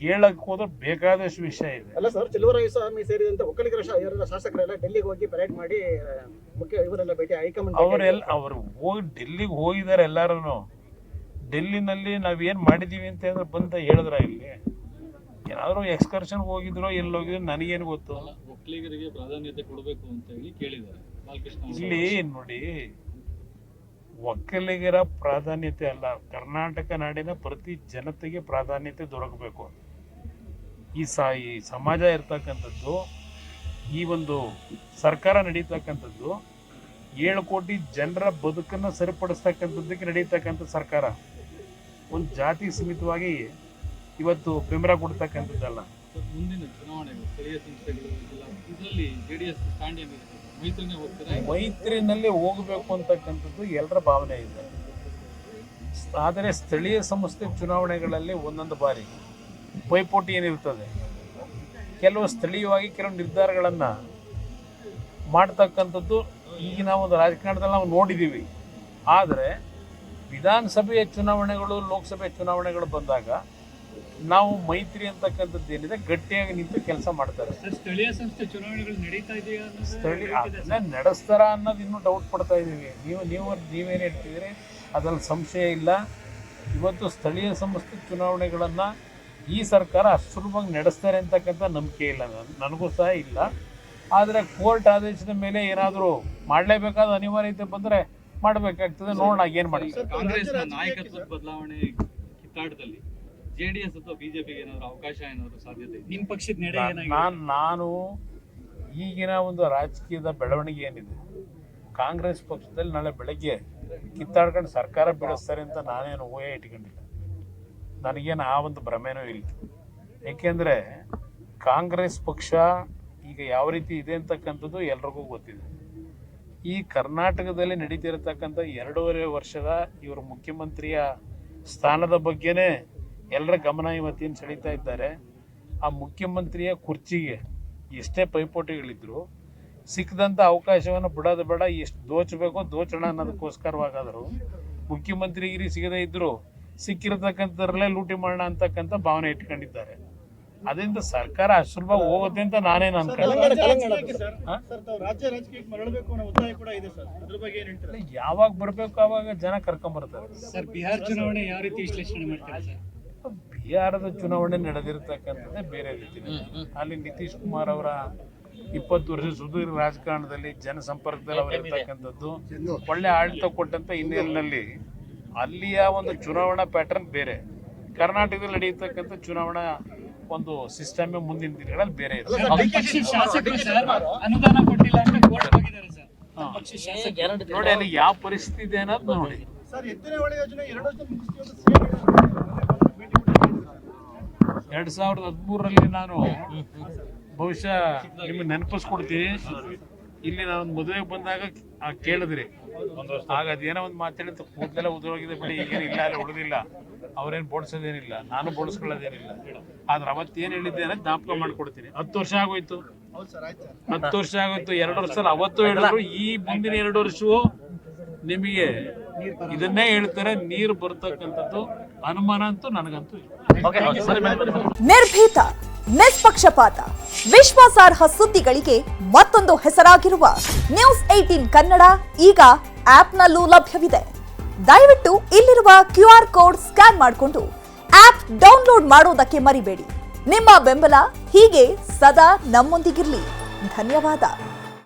ಹೇಳಕ್ ಹೋದ್ರೆ ಬೇಕಾದಷ್ಟು ವಿಷಯ ಇದೆ. ಅಲ್ಲ ಸರ್ ಸ್ವಾಮಿ ಸೇರಿದಂತೆ ಒಕ್ಕಲಿಗರ ಶಾ- ಇವರೆಲ್ಲ ಶಾಸಕರೆಲ್ಲ ಡೆಲ್ಲಿಗೆ ಹೋಗಿ ಪರೇಡ್ ಮಾಡಿ ಮುಖ್ಯ ಇವರೆಲ್ಲ ಭೇಟಿ ಹೈಕಮಾಂಡ್ ಅವರೆಲ್ಲ ಅವರು ಹೋಗಿ ಡೆಲ್ಲಿಗೆ ಹೋಗಿದ್ದಾರೆ ಎಲ್ಲಾರು ಡೆಲ್ಲಿನಲ್ಲಿ ನಾವೇನ್ ಮಾಡಿದ್ದೀವಿ ಅಂತ ಅಂದ್ರೆ ಬಂದ ಹೇಳಿದ್ರ ಇಲ್ಲಿ? ಏನಾದ್ರು ಎಕ್ಸ್ಕರ್ಷನ್ ಹೋಗಿದ್ರೋ ಎಲ್ಲಿ ಹೋಗಿದ್ರು ನನಗೇನು ಗೊತ್ತು? ಒಕ್ಕಲಿಗರಿಗೆ ಪ್ರಾಧಾನ್ಯತೆ ಕೊಡಬೇಕು ಅಂತ ಹೇಳಿ ಕೇಳಿದ್ದಾರೆ. ಇಲ್ಲಿ ನೋಡಿ ಒಕ್ಕಲಿಗರ ಪ್ರಾಧಾನ್ಯತೆ ಅಲ್ಲ. ಕರ್ನಾಟಕ ನಾಡಿನ ಪ್ರತಿ ಜನತೆಗೆ ಪ್ರಾಧಾನ್ಯತೆ ದೊರಕಬೇಕು. ಈ ಸ ಈ ಸಮಾಜ ಇರ್ತಕ್ಕಂಥದ್ದು ಈ ಒಂದು ಸರ್ಕಾರ ನಡೀತಕ್ಕಂಥದ್ದು ಏಳು ಕೋಟಿ ಜನರ ಬದುಕನ್ನು ಸರಿಪಡಿಸ್ತಕ್ಕಂಥದ್ದಕ್ಕೆ ನಡೀತಕ್ಕಂಥ ಸರ್ಕಾರ. ಒಂದು ಜಾತಿ ಸೀಮಿತವಾಗಿ ಇವತ್ತು ಬೆಂಬಲ ಕೊಡ್ತಕ್ಕಂಥದ್ದಲ್ಲ. ಮುಂದಿನ ಚುನಾವಣೆಗಳು ಸ್ಥಳೀಯ ಸಂಸ್ಥೆಗಳು ಇದರಲ್ಲಿ ಜೆಡಿಎಸ್ ಸ್ಟ್ಯಾಂಡ್ ಏನಿರುತ್ತೆ ಮೈತ್ರಿನೇ ಹೋಗ್ತಾರೆ ಮೈತ್ರಿನಲ್ಲಿ ಹೋಗಬೇಕು ಅಂತಕ್ಕಂಥದ್ದು ಎಲ್ಲರ ಭಾವನೆ ಇದೆ. ಆದರೆ ಸ್ಥಳೀಯ ಸಂಸ್ಥೆ ಚುನಾವಣೆಗಳಲ್ಲಿ ಒಂದೊಂದು ಬಾರಿ. ಪೈಪೋಟಿ ಏನಿರ್ತದೆ? ಕೆಲವು ಸ್ಥಳೀಯವಾಗಿ ಕೆಲವು ನಿರ್ಧಾರಗಳನ್ನು ಮಾಡ್ತಕ್ಕಂಥದ್ದು ಈಗಿನ ಒಂದು ರಾಜಕಾರಣದಲ್ಲಿ ನಾವು ನೋಡಿದ್ದೀವಿ ಆದರೆ ವಿಧಾನಸಭೆಯ ಚುನಾವಣೆಗಳು ಲೋಕಸಭೆ ಚುನಾವಣೆಗಳು ಬಂದಾಗ ನಾವು ಮೈತ್ರಿ ಅಂತಕ್ಕಂಥದ್ದು ಏನಿದೆ ಗಟ್ಟಿಯಾಗಿ ನಿಂತು ಕೆಲಸ ಮಾಡ್ತಾರೆ ಸ್ಥಳೀಯ ಸಂಸ್ಥೆ ಚುನಾವಣೆಗಳು ನಡೀತಾ ಇದೆಯಾ ಸ್ಥಳೀಯ ನಡೆಸ್ತಾರ ಅನ್ನೋದು ಇನ್ನೂ ಡೌಟ್ ಪಡ್ತಾ ಇದ್ದೀವಿ ನೀವು ನೀವು ನೀವೇನು ಹೇಳ್ತಿದ್ದೀರಿ? ಅದರಲ್ಲಿ ಸಂಶಯ ಇಲ್ಲ. ಇವತ್ತು ಸ್ಥಳೀಯ ಸಂಸ್ಥೆ ಚುನಾವಣೆಗಳನ್ನು ಈ ಸರ್ಕಾರ ಅಷ್ಟು ಸುಲಭವಾಗಿ ನಡೆಸ್ತಾರೆ ಅಂತಕ್ಕಂಥ ನಂಬಿಕೆ ಇಲ್ಲ. ನನ್- ನನಗೂ ಸಹ ಇಲ್ಲ. ಆದರೆ ಕೋರ್ಟ್ ಆದೇಶದ ಮೇಲೆ ಏನಾದರೂ ಮಾಡಲೇಬೇಕಾದ ಅನಿವಾರ್ಯತೆ ಬಂದರೆ ಮಾಡಬೇಕಾಗ್ತದೆ. ನೋಡೋಣ ಏನು ಮಾಡ್ತಾರೆ. ಕಾಂಗ್ರೆಸ್ನ ನಾಯಕತ್ವದ ಬದಲಾವಣೆ ಕಿತ್ತಾಟದಲ್ಲಿ ಎಸ್ ಅಥವಾ ಬಿಜೆಪಿಗೆ ಏನಾದರೂ ಅವಕಾಶ ಏನಾದರೂ ಸಾಧ್ಯತೆ ನಿಮ್ಮ ನಿಮ್ ಪಕ್ಷದ ನಡೆ ನಾನು ನಾನು ಈಗಿನ ಒಂದು ರಾಜಕೀಯದ ಬೆಳವಣಿಗೆ ಏನಿದೆ? ಕಾಂಗ್ರೆಸ್ ಪಕ್ಷದಲ್ಲಿ ನಾಳೆ ಬೆಳಗ್ಗೆ ಕಿತ್ತಾಡ್ಕೊಂಡು ಸರ್ಕಾರ ಬೆಳೆಸ್ತಾರೆ ಅಂತ ನಾನೇನು ಊಹೆ ಇಟ್ಕೊಂಡಿಲ್ಲ. ನನಗೇನು ಆ ಒಂದು ಭ್ರಮೆನೂ ಇಲ್ಲ. ಏಕೆಂದರೆ ಕಾಂಗ್ರೆಸ್ ಪಕ್ಷ ಈಗ ಯಾವ ರೀತಿ ಇದೆ ಅಂತಕ್ಕಂಥದ್ದು ಎಲ್ರಿಗೂ ಗೊತ್ತಿದೆ. ಈ ಕರ್ನಾಟಕದಲ್ಲಿ ನಡೀತಿರತಕ್ಕಂಥ ಎರಡೂವರೆ ವರ್ಷದ ಇವರು ಮುಖ್ಯಮಂತ್ರಿಯ ಸ್ಥಾನದ ಬಗ್ಗೆನೇ ಎಲ್ಲರ ಗಮನ ಇವತ್ತಿನ ಸೆಳೀತಾ ಇದ್ದಾರೆ. ಆ ಮುಖ್ಯಮಂತ್ರಿಯ ಕುರ್ಚಿಗೆ ಎಷ್ಟೇ ಪೈಪೋಟಿಗಳಿದ್ರು ಸಿಕ್ಕದಂಥ ಅವಕಾಶವನ್ನು ಬಿಡೋದು ಬೇಡ, ಎಷ್ಟು ದೋಚಬೇಕೋ ದೋಚೋಣ ಅನ್ನೋದಕ್ಕೋಸ್ಕರವಾಗಾದರೂ ಮುಖ್ಯಮಂತ್ರಿಗಿರಿ ಸಿಗದೇ ಇದ್ದರೂ ಸಿಕ್ಕಿರತಕ್ಕಂಥದ್ರಲ್ಲೇ ಲೂಟಿ ಮಾಡೋಣ ಅಂತಕ್ಕಂಥ ಭಾವನೆ ಇಟ್ಕೊಂಡಿದ್ದಾರೆ. ಅದರಿಂದ ಸರ್ಕಾರ ಅಸುಲಭ ಹೋಗುತ್ತೆ ಅಂತ ನಾನೇನು ಅನ್ಕೊಳ್ಳಿ ಯಾವಾಗ ಬರಬೇಕು ಅವಾಗ ಜನ ಕರ್ಕೊಂಬರ್ತಾರೆ. ಸರ್ ಬಿಹಾರ ಚುನಾವಣೆ ಯಾವ ರೀತಿ ವಿಶ್ಲೇಷಣೆ ಮಾಡ್ತಾರೆ ಸರ್? ಬಿಹಾರದ ಚುನಾವಣೆ ನಡೆದಿರ್ತಕ್ಕಂಥದ್ದೇ ಬೇರೆ ರೀತಿ. ಅಲ್ಲಿ ನಿತೀಶ್ ಕುಮಾರ್ ಅವರ ಇಪ್ಪತ್ತು ವರ್ಷ ಸುದೀರ್ಘ ರಾಜಕಾರಣದಲ್ಲಿ ಜನಸಂಪರ್ಕದಲ್ಲಿ ಅವರಿರ್ತಕ್ಕಂಥದ್ದು ಒಳ್ಳೆ ಆಡಳಿತ ಕೊಟ್ಟಂತ ಹಿನ್ನೆಲೆಯಲ್ಲಿ ಅಲ್ಲಿಯ ಒಂದು ಚುನಾವಣಾ ಪ್ಯಾಟರ್ನ್ ಬೇರೆ. ಕರ್ನಾಟಕದಲ್ಲಿ ನಡೆಯತಕ್ಕಂಥ ಚುನಾವಣಾ ಒಂದು ಸಿಸ್ಟಮ್ ಮುಂದಿನ ದಿನಗಳಲ್ಲಿ ಬೇರೆ ಇದೆ ನೋಡಿ ಅಲ್ಲಿ ಯಾವ ಪರಿಸ್ಥಿತಿ ಇದೆ ಅನ್ನೋದು ನೋಡಿ. ಸರ್ ಎತ್ತಿನ ಯೋಜನೆ ಎರಡು ವರ್ಷ ಮುಗಿಸ್ತೀವಿ ಅಂತ CM ಭೇಟಿ ಕೂಡ ಮಾಡಿದ್ರು. ಎರಡ್ ಸಾವಿರದ ಹದಿಮೂರರಲ್ಲಿ ನಾನು ಬಹುಶಃ ನಿಮ್ಗೆ ನೆನಪಿಸ್ಕೊಡ್ತೀನಿ. ಇಲ್ಲಿ ನಾನು ಮದುವೆಗೆ ಬಂದಾಗ ಆ ಕೇಳಿದ್ರಿ. ಆಗ ಅದೇನೋ ಒಂದು ಮಾತಾಡಿ ಕೂದಲೆಲ್ಲ ಉದುರೋಗಿದೆ ಬಿಡಿ ಈಗೇನು ಇಲ್ಲ ಅಲ್ಲಿ ಉಳಿದಿಲ್ಲ. ಅವ್ರೇನು ಬೋಡಿಸೋದೇನಿಲ್ಲ ನಾನು ಬೋಡಿಸ್ಕೊಳ್ಳೋದೇನಿಲ್ಲ. ಆದ್ರೆ ಅವತ್ತೇನು ಹೇಳಿದ್ದೆ ಅನ್ನೋದು ಜ್ಞಾಪಕ ಮಾಡ್ಕೊಡ್ತೀನಿ. ಹತ್ತು ವರ್ಷ ಆಗೋಯ್ತು. ಹತ್ತು ವರ್ಷ ಆಗೋಯ್ತು ಎರಡು ವರ್ಷ ಅವತ್ತು ಹೇಳಿದ್ರು ಈ ಮುಂದಿನ ಎರಡು ವರ್ಷವೂ ನಿಮಗೆ ಇದನ್ನೇ ಹೇಳ್ತಾರೆ ನೀರು ಬರ್ತಕ್ಕಂಥದ್ದು ಅನುಮಾನ ಅಂತೂ ನನಗಂತೂ ಇಲ್ಲ. ನಿರ್ಭೀತ ನಿಷ್ಪಕ್ಷಪಾತ ವಿಶ್ವಾಸಾರ್ಹ ಸುದ್ದಿಗಳಿಗೆ ಮತ್ತೊಂದು ಹೆಸರಾಗಿರುವ ನ್ಯೂಸ್ ಏಟೀನ್ ಕನ್ನಡ ಈಗ ಆಪ್ನಲ್ಲೂ ಲಭ್ಯವಿದೆ. ದಯವಿಟ್ಟು ಇಲ್ಲಿರುವ ಕ್ಯೂ ಆರ್ ಕೋಡ್ ಸ್ಕ್ಯಾನ್ ಮಾಡಿಕೊಂಡು ಆಪ್ ಡೌನ್ಲೋಡ್ ಮಾಡೋದಕ್ಕೆ ಮರಿಬೇಡಿ. ನಿಮ್ಮ ಬೆಂಬಲ ಹೀಗೆ ಸದಾ ನಮ್ಮೊಂದಿಗಿರಲಿ. ಧನ್ಯವಾದ.